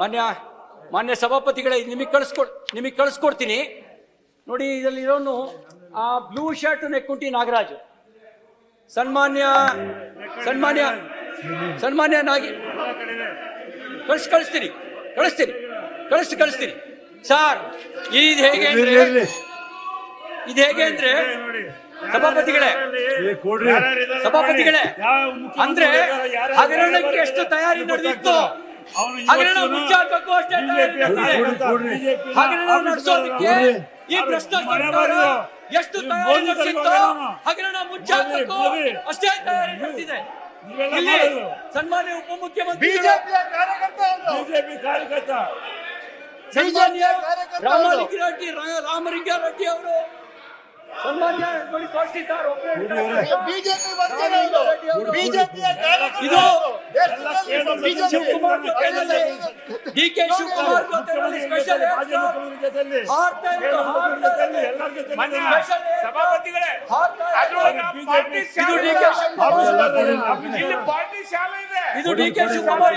ಮಾನ್ಯ ಮಾನ್ಯ ಸಭಾಪತಿಗಳೇ ನಿಮಗೆ ಕಳಿಸ್ಕೊಡ್ ನಿಮಗೆ ಕಳಿಸ್ಕೊಡ್ತೀನಿ. ನೋಡಿ ಇದರಲ್ಲಿ ಇರೋನು ಆ ಬ್ಲೂ ಶರ್ಟ್ ನೆಕ್ಕುಂಟಿ ನಾಗರಾಜ್. ಸನ್ಮಾನ್ಯ ಸನ್ಮಾನ್ಯ ಸನ್ಮಾನ್ಯ ನಾಗಿ ಕಳಿಸ್ ಕಳಿಸ್ತೀನಿ ಕಳಿಸ್ತೀನಿ ಕಳಿಸ್ ಕಳಿಸ್ತೀನಿ. ಸರ್ ಇದು ಹೇಗೆ ಅಂದ್ರೆ ಇದು ಹೇಗೆ ಅಂದ್ರೆ ಸಭಾಪತಿಗಳೇ ಸಭಾಪತಿಗಳೇ ಅಂದ್ರೆ ಹಗರಣಕ್ಕೆ ಎಷ್ಟು ತಯಾರಿ ನಡೆದಿತ್ತು ಹಗರಣ ಮುಚ್ಚಾಕಕ್ಕೂ ಅಷ್ಟೇ ಹಗರಣ ನಡೆಸೋದಕ್ಕೆ ಈ ಭ್ರಷ್ಟ ಸರ್ಕಾರ ಎಷ್ಟು ತಯಾರಿ ನಡೆಸಿತ್ತು ಹಗರಣ ಮುಚ್ಚಾಕಕ್ಕೂ ಅಷ್ಟೇ ತಯಾರಿ ನಡೆಸಿದೆ. ಇಲ್ಲಿ ಸನ್ಮಾನ್ಯ ಉಪಮುಖ್ಯಮಂತ್ರಿ ಬಿಜೆಪಿ ಕಾರ್ಯಕರ್ತ. ಸನ್ಮಾನ್ಯ ರಾಮಲಿಂಗಾರೆಡ್ಡಿ ರಾಮಲಿಂಗಾರೆಡ್ಡಿ ಅವರು. ಸನ್ಮಾನ್ಯ ತೋರಿಸಿದ್ದಾರೆ ಬಿಜೆಪಿ ಬಿಜೆಪಿಯ ಇದು ಡಿ ಕೆ ಶಿವಕುಮಾರ್ ಸ್ಪೆಷಲ್ ಸಭಾಪತಿಗಳೇ ಇದೆ. ಡಿ. ಕೆ ಪಾರ್ಟಿ ಶಾಲೆ ಇದೆ. ಇದು ಡಿ ಕೆ ಶಿವಕುಮಾರ್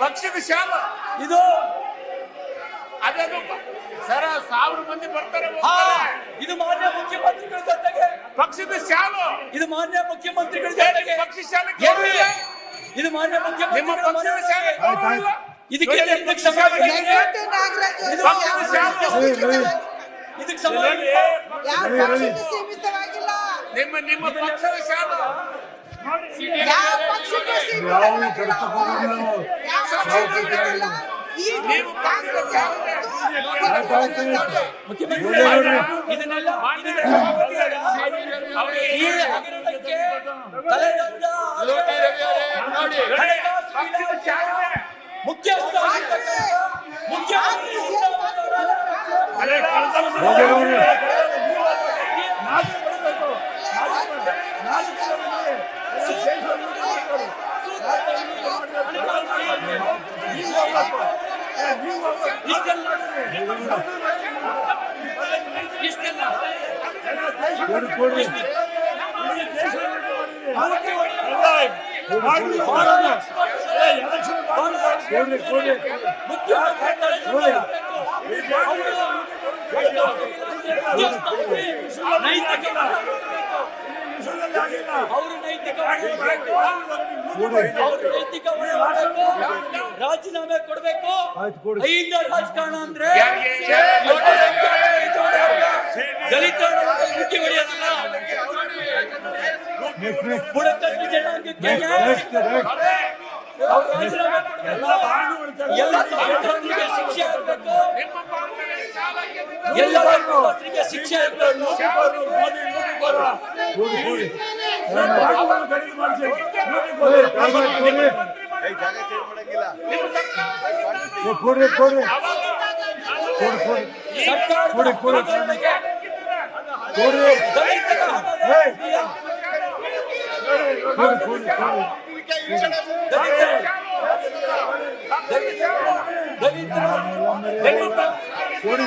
ಪಕ್ಷದ ಶಾಲೆ. ಇದು ಅದನ್ನು ಸರ ಸಾವಿರ ಮಂದಿ ಬರ್ತಾರೆ ಹಾ ಹೋಗ್ತಾರೆ. ಇದು ಮಾನ್ಯ ಮುಖ್ಯಮಂತ್ರಿಗಳ ಜೊತೆಗೆ. ಪಕ್ಷದ ಶಾಲು. ಇದು ಮಾನ್ಯ ಮುಖ್ಯಮಂತ್ರಿಗಳ ಜೊತೆಗೆ. ಪಕ್ಷ ಶಾಲೆ? ಇದು ಮಾನ್ಯ ನಿಮ್ಮ ಮುಖ್ಯಮಂತ್ರಿಗಳ ಪಕ್ಷದ ಶಾಲೆ. ಗೌರವ? ಇದಕ್ಕೆ ಇದಕ್ಕೆ ಸಮಾನ ಇದೆ? ಇದು ಪಕ್ಷದ ಶಾಲೆ. ಇದಕ್ಕೆ ಇದೆ? ಸೀಮಿತವಾಗಿಲ್ಲ? ನಿಮ್ಮ ನಿಮ್ಮ ಪಕ್ಷದ ಶಾಲು. ಯಾವ ಪಕ್ಷಕ್ಕೂ ಸೀಮಿತವಾಗಿಲ್ಲ? ಯಾವ ಪಕ್ಷಕ್ಕೂ ಸೀಮಿತವಿಲ್ಲ. ನೀವು ಕಾಂಗ್ರೆಸ್ ಇದನ್ನೆಲ್ಲ ಮುಖ್ಯಸ್ಥ ಇಷ್ಟೆಲ್ಲ. ಇಷ್ಟೆಲ್ಲ ನೈತಿಕ ಅವರು ನೈತಿಕ. ರಾಜೀನಾಮೆ ಕೊಡಬೇಕು. ಐದ ರಾಜಕಾರಣ ಅಂದ್ರೆ ದಲಿತ ಬುಡಕಟ್ಟು ಜನಾಂಗಕ್ಕೆ ಶಿಕ್ಷೆ ಆಗ್ಬೇಕು ಎಲ್ಲ ತಪ್ಪಿತಸ್ಥರಿಗೆ ಶಿಕ್ಷೆ ಆಗ್ಬೇಕು ಕೊಡ್ರಿ. ಕೊಡ್ರಿ. ಕೊಡಿ, ಕೊಡಿ. ಕೊಡ್ರಿ ದಲಿತರ ದಲಿತ ಕೊಡಿ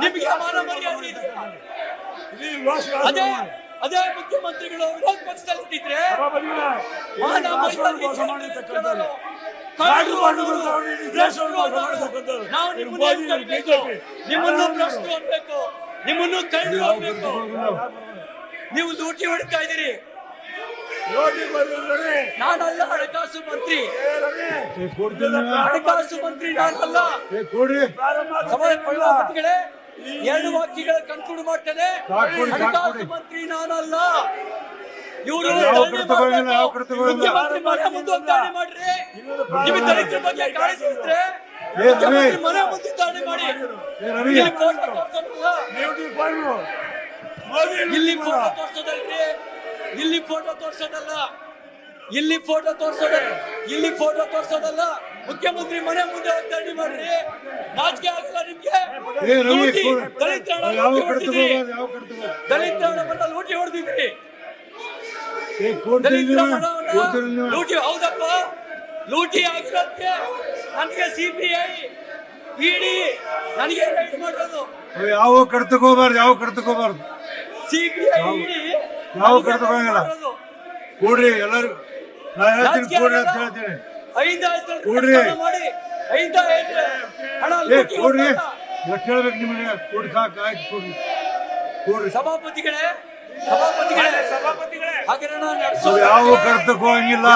ನಿಮಗೆ ಮಾನ ಮರ್ಯಾದೆ ಇದೆಯಾ? ಅದೇ ಅದೇ ಮುಖ್ಯಮಂತ್ರಿಗಳು ವಿರೋಧ ಪಕ್ಷದಲ್ಲಿ ಇದ್ದಿದ್ರೆ ಮಾನ ಮರ್ಯಾದೆ. ನಾವು ಇದು ನಿಮ್ಮನ್ನ ಕರಿಬೇಕು? ನಿಮ್ಮನ್ನು ಅನ್ಬೇಕು ನಿಮ್ಮನ್ನು ಕಳ್ಳರು ಅನ್ಬೇಕು ನೀವು ಲೂಟಿ ಹೊಡಿತಾ ಇದ್ದೀರಿ. ನಾನಲ್ಲ ಹಣಕಾಸು ಮಂತ್ರಿ ಹಣಕಾಸು ಮಂತ್ರಿ ನಾನಲ್ಲ ಸಭಾಪತಿಗಳೇ ಎರಡು ವಾಕ್ಯಗಳ ಕನ್ಕ್ಲೂಡ್ ಮಾಡ್ತೇನೆ. ಹಣಕಾಸು. ಮಂತ್ರಿ ನಾನಲ್ಲ. ಇವರು. ಮುಖ್ಯಮಂತ್ರಿ ಮನೆ ಮುಂದೆ ದಾಳಿ ಮಾಡ್ರಿ. ನಿಮಗೆ ದಲಿತರ ಬಗ್ಗೆ ಕಾಣಿಸಿದ್ರೆ ಮುಖ್ಯಮಂತ್ರಿ ಮನೆ ಮುಂದೆ ದಾಳಿ ಮಾಡಿ. ಇಲ್ಲಿ ಫೋಟೋ ತೋರ್ಸೋದಲ್ಲ. ತೋರ್ಸೋದಲ್ರಿ. ಇಲ್ಲಿ ಫೋಟೋ ತೋರ್ಸೋದಲ್ಲ. ಇಲ್ಲಿ ಫೋಟೋ ತೋರ್ಸೋದ ಇಲ್ಲಿ ಫೋಟೋ ತೋರ್ಸೋದಲ್ಲ. ಮುಖ್ಯಮಂತ್ರಿ ಮನೆ ಮುಂದೆ ಒತ್ತಡಿ ಮಾಡ್ರಿ. ರಾಜಕೀಯ ಆಗಲ್ಲ ನಿಮ್ಗೆ? ದಲಿತ ದಲಿತ ಲೂಟಿ, ಯಾವ ಹೊಡ್ದಿದ್ರಿ. ಯಾವ ಲೂಟಿ ಹೌದಪ್ಪ. ಲೂಟಿ ಆಗಿರೋದಕ್ಕೆ ನನಗೆ ಸಿಬಿಐ ಇಡಿ ನನಗೆ ರೈಡ್ ಮಾಡೋದು. ಯಾವ ಕಡ್ತಕೋಬಾರ್ದು ಯಾವ ಕಡೆ ತಗೋಬಾರ್ದು? ಸಿಬಿಐ ಇಡಿ ಯಾವ ಕಡ್ತಕೋಂಗಿಲ್ಲ ಕೂಡ್ರಿ ಕೊಡ್ರಿ ಎಲ್ಲರೂ ನಾ ಹೇಳ್ತೀನಿ ಕೊಡ್ರಿ ಅಂತ. ಹೇಳ್ತೀನಿ. ಐದ. ಮಾಡಿ. ಐದ ಐದು ಹಣ ಕೊಡ್ರಿ. ಎಷ್ಟು ಹೇಳ್ಬೇಕು ನಿಮಗೆ. ಕೊಡಿ ಸಾಕು ಆಯ್ತು ಕೊಡ್ರಿ. ಕೊಡ್ರಿ. ಸಭಾಪತಿಗಳೇ ಸಭಾಪತಿಗಳೇ. ಸಭಾಪತಿಗಳೇ. ಹಗರಣ ನಡೆಸೋ ಯಾವ ಕಡೆ ತಗೋಂಗಿಲ್ಲ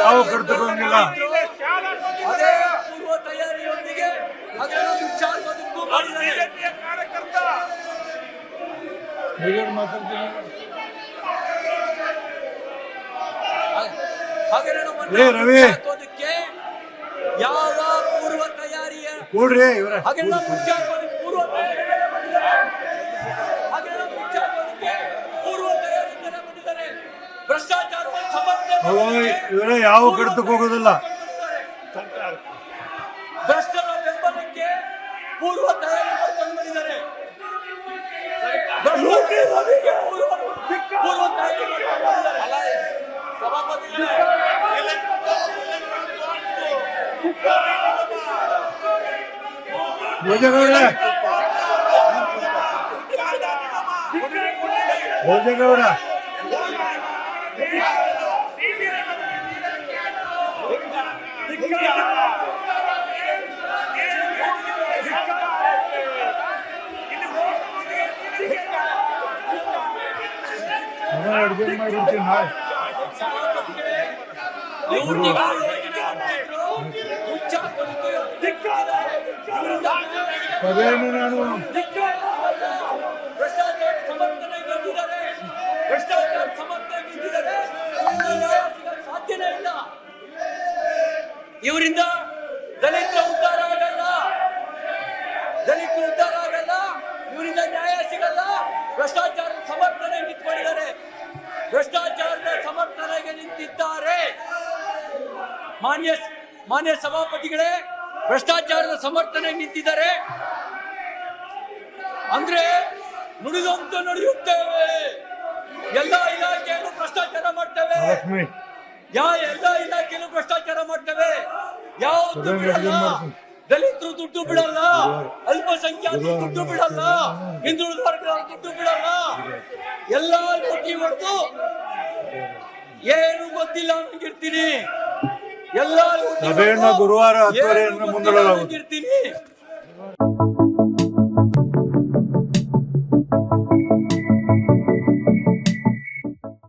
ಯಾವ ತಗೋಂಗಿಲ್ಲ ಅದೇ ಪೂರ್ವ ತಯಾರಿಯೊಂದಿಗೆ ಹಗರಣ ಮಾಡಿದ್ದಾರೆ. ಬೇರೆಯವ್ರು ಮಾತಾಡ್ತೀನಿ ಹಗರಣವನ್ನು ರವಿ. ಯಾವ ಪೂರ್ವ ತಯಾರಿಯ ಕೊಡ್ರಿ ಇವರ ಹಗರಣ ಮುಂಚಾಕೋದಕ್ಕೆ ಪೂರ್ವ. ಹಗರಣ ಪೂರ್ವ ತಯಾರಿಯಿಂದಲೇ ಬಂದಿದ್ದಾರೆ ಭ್ರಷ್ಟಾಚಾರವನ್ನು ಇವರೇ ಯಾವ ಕಡೆ ಹೋಗೋದಿಲ್ಲ ಭ್ರಷ್ಟರ ಬೆಂಬಲಕ್ಕೆ ಪೂರ್ವ ತಯಾರಿ ಮಾಡ್ಕೊಂಡು ಬಂದಿದ್ದಾರೆ ಭೋಜಗೌಡ ಭೋಜಗೌಡ ನಾನು ಅಡುಗೆ ಮಾಡಿಬಿಡ್ತೀನಿ ನಾಳೆ ನ್ಯಾಯ ನಾನು ಇಲ್ಲ. ಇವರಿಂದ ದಲಿತ ಉದ್ಧಾರ ಆಗಲ್ಲ. ದಲಿತ ಉದ್ಧಾರ ಆಗಲ್ಲ. ಇವರಿಂದ ನ್ಯಾಯ ಸಿಗಲ್ಲ. ಭ್ರಷ್ಟಾಚಾರದ ಸಮರ್ಥನೆ ನಿಂತ್ಕೊಂಡಿದ್ದಾರೆ ಭ್ರಷ್ಟಾಚಾರದ ಸಮರ್ಥನೆಗೆ ನಿಂತಿದ್ದಾರೆ. ಮಾನ್ಯ ಮಾನ್ಯ ಸಭಾಪತಿಗಳೇ, ಭ್ರಷ್ಟಾಚಾರದ ಸಮರ್ಥನೆ ನಿಂತಿದ್ದಾರೆ. ಅಂದ್ರೆ ನುಡಿದಂತೆ ನಡೆಯುತ್ತೇವೆ. ಎಲ್ಲ ಇಲಾಖೆಯನ್ನು ಭ್ರಷ್ಟಾಚಾರ ಮಾಡ್ತೇವೆ. ಯಾವ ಎಲ್ಲ ಇಲಾಖೆಯಲ್ಲೂ ಭ್ರಷ್ಟಾಚಾರ ಮಾಡ್ತೇವೆ. ಯಾವುದು ಬಿಡಲ್ಲ. ದಲಿತರು ದುಡ್ಡು ಬಿಡಲ್ಲ. ಅಲ್ಪಸಂಖ್ಯಾತರು ದುಡ್ಡು ಬಿಡಲ್ಲ. ಹಿಂದುಳಿದ ವರ್ಗದವರು ದುಡ್ಡು ಬಿಡಲ್ಲ. ಎಲ್ಲ ಕೊಟ್ಟಿ ಹೊಡೆದು ಏನು ಗೊತ್ತಿಲ್ಲ ಅನ್ನಂಗಿರ್ತೀನಿ. ಎಲ್ಲ ಗುರುವಾರ ಏನು